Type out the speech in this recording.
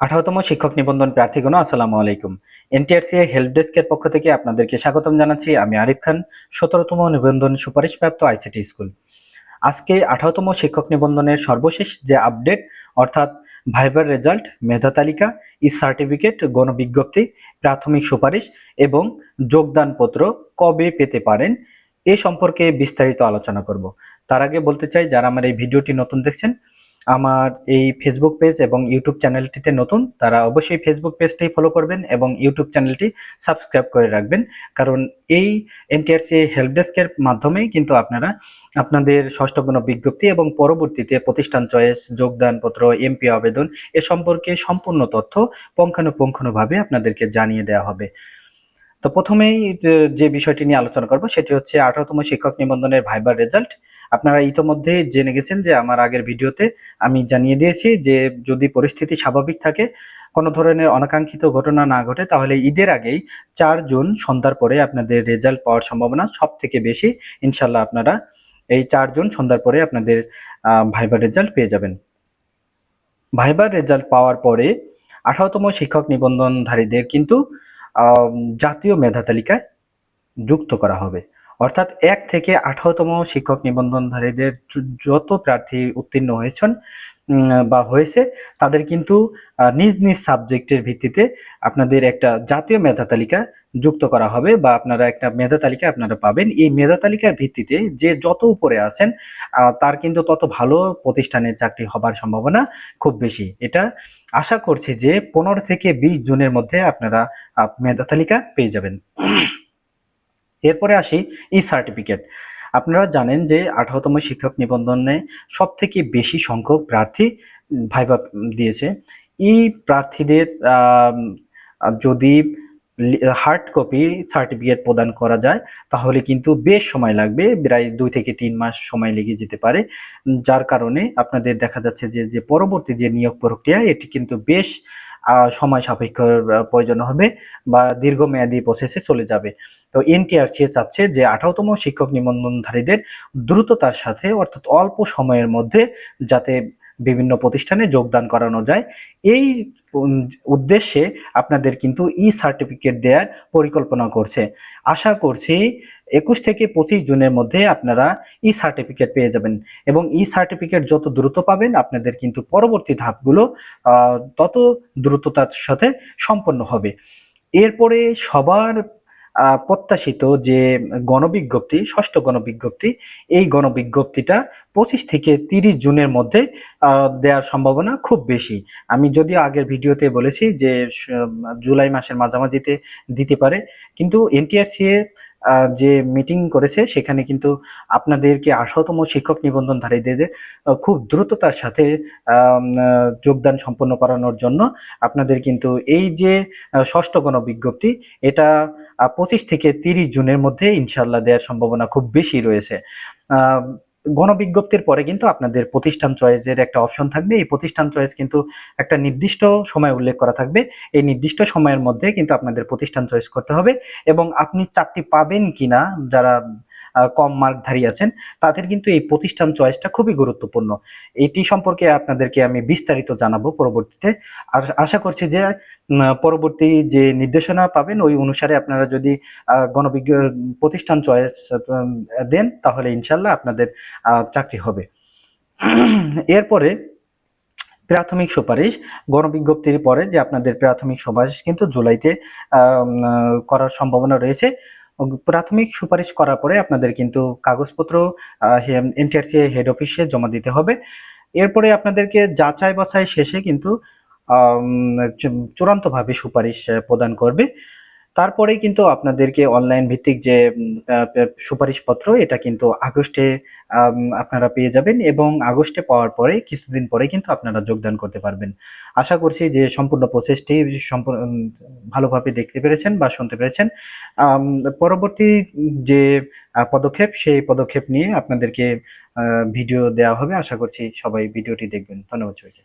আঠারোতম শিক্ষক নিবন্ধন প্রার্থীগণ, আসসালামু আলাইকুম। এনটিআরসি হেল্প ডেস্কের পক্ষ থেকে আপনাদেরকে স্বাগতম জানাচ্ছি। আমি আরিফ খান, সতেরোতম নিবন্ধন সুপারিশপ্রাপ্ত আইসিটি স্কুল। আজকে আঠারোতম শিক্ষক নিবন্ধনের সর্বশেষ যে আপডেট, অর্থাৎ ভাইবার রেজাল্ট, মেধা তালিকা, ই সার্টিফিকেট, গণবিজ্ঞপ্তি, প্রাথমিক সুপারিশ এবং যোগদানপত্র কবে পেতে পারেন, এ সম্পর্কে বিস্তারিত আলোচনা করব। তার আগে বলতে চাই, যারা আমার এই ভিডিওটি নতুন দেখছেন আমার এই ফেসবুক পেজ এবং ইউটিউব চ্যানেলটিতে নতুন, তারা অবশ্যই ফেসবুক পেজটি ফলো করবেন এবং ইউটিউব চ্যানেলটি সাবস্ক্রাইব করে রাখবেন। কারণ এই এনটিআরসি হেল্প ডেস্কের মাধ্যমেই কিন্তু আপনারা আপনাদের ষষ্ঠ গণ বিজ্ঞপ্তি এবং পরবর্তীতে প্রতিষ্ঠান চয়েস যোগদানপত্র এমপি আবেদন এ সম্পর্কে সম্পূর্ণ তথ্য পুঙ্খানুপুঙ্খানুভাবে আপনাদেরকে জানিয়ে দেওয়া হবে। তো প্রথমেই যে বিষয়টি নিয়ে আলোচনা করব, সেটি হচ্ছে আঠারোতম শিক্ষক নিবন্ধনের ভাইবার রেজাল্ট আপনারা ইতোমধ্যে জেনে গেছেন যে আমার আগের ভিডিওতে আমি জানিয়ে দিয়েছি যে যদি পরিস্থিতি স্বাভাবিক থাকে, কোনো ধরনের অনাকাঙ্ক্ষিত ঘটনা না ঘটে, তাহলে ঈদের আগেই চার জুন সন্ধ্যার পরে আপনাদের রেজাল্ট পাওয়ার সম্ভাবনা সব থেকে বেশি। ইনশাল্লাহ আপনারা এই চার জুন সন্ধ্যার পরে আপনাদের ভাইবার রেজাল্ট পেয়ে যাবেন। ভাইবার রেজাল্ট পাওয়ার পরে আঠারোতম শিক্ষক নিবন্ধনধারীদের কিন্তু জাতীয় মেধা তালিকায় যুক্ত করা হবে। অর্থাৎ এক থেকে আঠারোতম শিক্ষক নিবন্ধনধারীদের যত প্রার্থী উত্তীর্ণ হয়েছেন বা হয়েছে, তাদের কিন্তু নিজ নিজ সাবজেক্টের ভিত্তিতে আপনাদের একটা জাতীয় মেধা তালিকা যুক্ত করা হবে বা আপনারা একটা মেধা তালিকা আপনারা পাবেন। এই মেধা তালিকার ভিত্তিতে যে যত উপরে আছেন তার কিন্তু তত ভালো প্রতিষ্ঠানে চাকরি হবার সম্ভাবনা খুব বেশি। এটা আশা করছি যে পনেরো থেকে বিশ জুনের মধ্যে আপনারা মেধা তালিকা পেয়ে যাবেন। এরপরে আসি ই সার্টিফিকেট। আপনারা জানেন যে আঠারোতম শিক্ষক নিবন্ধনে সব থেকে বেশি সংখ্যক প্রার্থী ভাইবা দিয়েছে। এই প্রার্থীদের যদি হার্ড কপি সার্টিফিকেট প্রদান করা যায়, তাহলে কিন্তু বেশ সময় লাগবে, প্রায় দুই থেকে তিন মাস সময় লেগে যেতে পারে। যার কারণে আপনাদের দেখা যাচ্ছে যে যে পরবর্তী যে নিয়োগ প্রক্রিয়া, এটি কিন্তু বেশ সময় সাপেক্ষ প্রয়োজন হবে বা দীর্ঘমেয়াদী প্রসেসে চলে যাবে। তো এনটিআরসি চাচ্ছে যে আঠারোতম শিক্ষক নিবন্ধনধারীদের দ্রুততার সাথে অর্থাৎ অল্প সময়ের মধ্যে যাতে বিভিন্ন প্রতিষ্ঠানে যোগদান করানো যায়। এই উদ্দেশ্যে আপনাদের কিন্তু ই সার্টিফিকেট দেওয়ার পরিকল্পনা করছে। আশা করছি একুশ থেকে পঁচিশ জুনের মধ্যে আপনারা ই সার্টিফিকেট পেয়ে যাবেন এবং ই সার্টিফিকেট যত দ্রুত পাবেন আপনাদের কিন্তু পরবর্তী ধাপগুলো তত দ্রুততার সাথে সম্পন্ন হবে। এরপরে সবার প্রত্যাশিত যে গণবিজ্ঞপ্তি, ষষ্ঠ গণবিজ্ঞপ্তি, এই গণবিজ্ঞপ্তিটা পঁচিশ থেকে তিরিশ জুনের মধ্যে দেওয়ার সম্ভাবনা খুব বেশি। আমি যদিও আগের ভিডিওতে বলেছি যে জুলাই মাসের মাঝামাঝিতে দিতে পারে, কিন্তু এনটিআরসি যে মিটিং করেছে, সেখানে কিন্তু আপনাদেরকে আঠারোতম শিক্ষক নিবন্ধনধারীদের খুব দ্রুততার সাথে যোগদান সম্পন্ন করানোর জন্য আপনাদের কিন্তু এই যে ষষ্ঠ গণবিজ্ঞপ্তি, এটা পঁচিশ থেকে তিরিশ জুনের মধ্যে ইনশাল্লাহ দেওয়ার সম্ভাবনা খুব বেশি রয়েছে। গণবিজ্ঞপ্তির পরে কিন্তু আপনাদের প্রতিষ্ঠান চয়েসের একটা অপশন থাকবে। এই প্রতিষ্ঠান চয়েস কিন্তু একটা নির্দিষ্ট সময় উল্লেখ করা থাকবে। এই নির্দিষ্ট সময়ের মধ্যে কিন্তু আপনাদের প্রতিষ্ঠান চয়েস করতে হবে এবং আপনি চাকরি পাবেন কিনা, যারা কম মার্কধারী আছেন, তাদের কিন্তু এই প্রতিষ্ঠান চয়েসটা খুবই গুরুত্বপূর্ণ। এটি সম্পর্কে আপনাদেরকে আমি বিস্তারিত জানাব পরবর্তীতে। আশা করছি যে পরবর্তী যে নির্দেশনা পাবেন, ওই অনুসারে আপনারা যদি গণবিজ্ঞ, প্রতিষ্ঠান চয়েস দেন, তাহলে ইনশাল্লাহ আপনাদের চাকরি হবে। এরপরে, প্রাথমিক সুপারিশ, গণবিজ্ঞপ্তির পরে যে আপনাদের প্রাথমিক সুপারিশ কিন্তু জুলাইতে করার সম্ভাবনা রয়েছে। প্রাথমিক সুপারিশ করার পরে আপনাদের কিন্তু কাগজপত্র এনটিআরসি হেড অফিসে জমা দিতে হবে। এরপরে আপনাদেরকে যাচাই বাছাই শেষে কিন্তু চূড়ান্তভাবে সুপারিশ প্রদান করবে। তারপরে কিন্তু আপনাদেরকে অনলাইন ভিত্তিক যে সুপারিশপত্র, এটা কিন্তু আগস্টে আপনারা পেয়ে যাবেন এবং আগস্টে পাওয়ার পরে, কিছুদিন পরে কিন্তু আপনারা যোগদান করতে পারবেন। আশা করছি যে সম্পূর্ণ প্রসেসটি সম্পূর্ণ ভালোভাবে দেখতে পেরেছেন বা শুনতে পেরেছেন। পরবর্তী যে পদক্ষেপ, সেই পদক্ষেপ নিয়ে আপনাদেরকে ভিডিও দেওয়া হবে। আশা করছি সবাই ভিডিওটি দেখবেন। ধন্যবাদ সবাইকে।